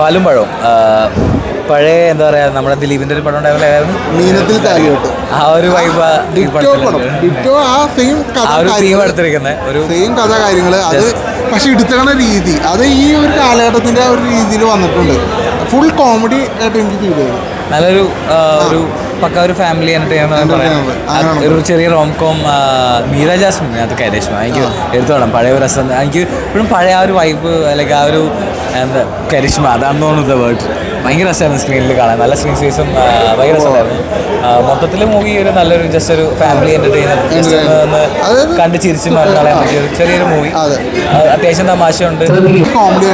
പാലും പഴവും. പഴയ എന്താ പറയാ നമ്മുടെ ദിലീപിന്റെ ഒരു പടം ഉണ്ടായിരുന്നു മീനത്തിൽ താലിയോട്ട് ആ ഒരു വൈബ് ഡിറ്റോ ആ സെയിം ആ ഒരു തീം കാര്യങ്ങൾ. എടുത്തിരിക്കുന്നത് ഒരു സെയിം കഥ കാര്യങ്ങൾ അത് പക്ഷെ എടുത്തണ രീതി. അത് ഈ ഒരു കാലഘട്ടത്തിന്റെ ഒരു രീതിയിൽ വന്നിട്ടുണ്ട്. ഫുൾ കോമഡി ആയിട്ട് എനിക്ക് ഫീൽ ചെയ്തു. നല്ലൊരു ഒരു പക്ക ഒരു ഫാമിലി എന്റർടൈനർ ഒരു ചെറിയ റോം കോം മീര ജാസ്മിൻ അത് കരേഷ്മ. എനിക്ക് എടുത്തു വേണം പഴയ ഒരു രസം. എനിക്ക് ഇപ്പോഴും പഴയ ആ ഒരു വൈബ് അല്ലെങ്കിൽ ആ ഒരു എന്താ കരിഷ്മ. അതാണെന്ന് തോന്നുന്നത് വേർഡ് ഭയങ്കര രസമായിരുന്നു സ്ക്രീനിൽ കാണാൻ. നല്ല സ്ക്രീൻ സ്പേസും ഭയങ്കര രസമായിരുന്നു മൊത്തത്തിൽ മൂവി ഒരു നല്ലൊരു ജസ്റ്റ് ഒരു ഫാമിലി എന്റർടൈനർ കണ്ട് ചിരിച്ച് കളയാൻ പറ്റിയ ഒരു ചെറിയൊരു മൂവി അതെ. അത്യാവശ്യം തമാശയുണ്ട്. കോമഡി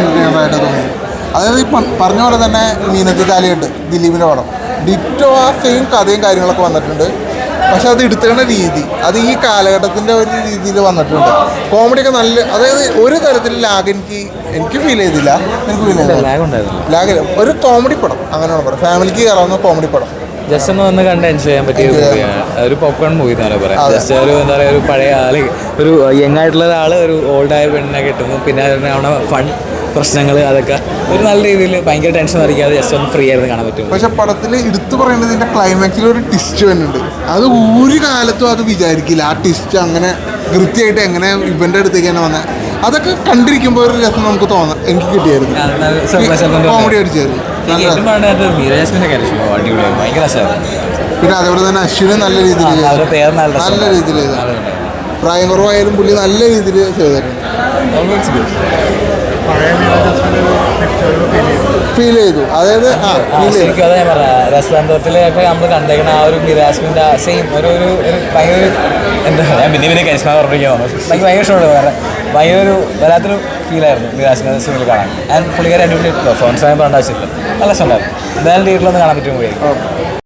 അതായത് ഇപ്പം പറഞ്ഞ പോലെ തന്നെ മീനത്തി താലിയുണ്ട് ദിലീപിന്റെ പടം. ഡിറ്റോ ആ സെയിം കഥയും കാര്യങ്ങളൊക്കെ വന്നിട്ടുണ്ട്. പക്ഷെ അത് എടുത്തേണ്ട രീതി അത് ഈ കാലഘട്ടത്തിന്റെ ഒരു രീതിയിൽ വന്നിട്ടുണ്ട്. കോമഡിയൊക്കെ നല്ല അതായത് ഒരു തരത്തിൽ ലാഗ് എനിക്ക് എനിക്ക് ഫീൽ ചെയ്തില്ല. എനിക്ക് ഫീൽ ചെയ്തില്ല. ലാഗ് ഉണ്ടായിരുന്നു ലാഗ് ഒരു കോമഡി പടം അങ്ങനെയാണ് പറയാം ഫാമിലിക്ക് കയറാവുന്ന കോമഡി പടം. ജസ്റ്റ് ഒന്ന് വന്ന് കണ്ട് എൻജോയ് ചെയ്യാൻ പറ്റിയ ഒരു മൂവിയാണ് ഒരു പോപ്കോൺ മൂവി എന്നാണ് പറയാം. ജസ്റ്റ് ഒരു എന്താ പറയുക ഒരു പഴയ ആൾ ഒരു യങ് ആയിട്ടുള്ള ഒരാൾ ഒരു ഓൾഡായ പെണ്ണിനെ കിട്ടുന്നു. പിന്നെ അവിടെ ഫൺ പ്രശ്നങ്ങൾ അതൊക്കെ ഒരു നല്ല രീതിയിൽ ഭയങ്കര ടെൻഷൻ അറിയിക്കാതെ ജസ്റ്റ് ഒന്ന് ഫ്രീ ആയിരുന്നു കാണാൻ പറ്റും. പക്ഷെ പടത്തിൽ എടുത്തു പറയുന്നത് ഇതിന്റെ ക്ലൈമാക്സിൽ ഒരു ട്വിസ്റ്റ് വരുന്നുണ്ട്. അത് ഒരു കാലത്തും അത് വിചാരിക്കില്ല. ആ ട്വിസ്റ്റ് അങ്ങനെ കൃത്യമായിട്ട് എങ്ങനെ ഇവന്റെ അടുത്തേക്ക് തന്നെ വന്നത് അതൊക്കെ കണ്ടിരിക്കുമ്പോൾ ഒരു രസം നമുക്ക് തോന്നാം എനിക്ക് കിട്ടിയായിരുന്നു. കോമഡി അടിച്ചായിരുന്നു. പിന്നെ അതേപോലെ തന്നെ അശ്വിന് നല്ല രീതിയിൽ നല്ല രീതിയിൽ. പ്രായം കുറവായാലും പുള്ളി നല്ല രീതിയിൽ ചെയ്തിട്ടുണ്ട്. ഫീൽ ചെയ്തു. അതായത് ആ ഫീൽ ചെയ്തു. അതാ ഞാൻ പറഞ്ഞ. രസതന്ത്രത്തിലൊക്കെ നമ്മൾ കണ്ടേക്കണ ആ ഒരു മിരാസ്മിന്റെ സെയിം ഒരു ഒരു ഭയങ്കര എന്താ ഞാൻ പിന്നെ പിന്നെ ഓർമ്മിക്കാൻ തോന്നുന്നു എനിക്ക് ഭയങ്കര ഇഷ്ടമുണ്ട് വേറെ. ഭയങ്കര ഒരു വല്ലാത്തൊരു ഫീലായിരുന്നു മിരാസ്മിന്റെ സിനിമയിൽ കാണാൻ. ആൻഡ് പുള്ളിക്കാരെ അടിപൊളി പെർഫോമൻസ് ആയ പറയേണ്ട ആവശ്യമില്ല. നല്ല രസമുണ്ടായിരുന്നു. എന്തായാലും തിയേറ്ററിലൊന്ന് കാണാൻ പറ്റും പോയി.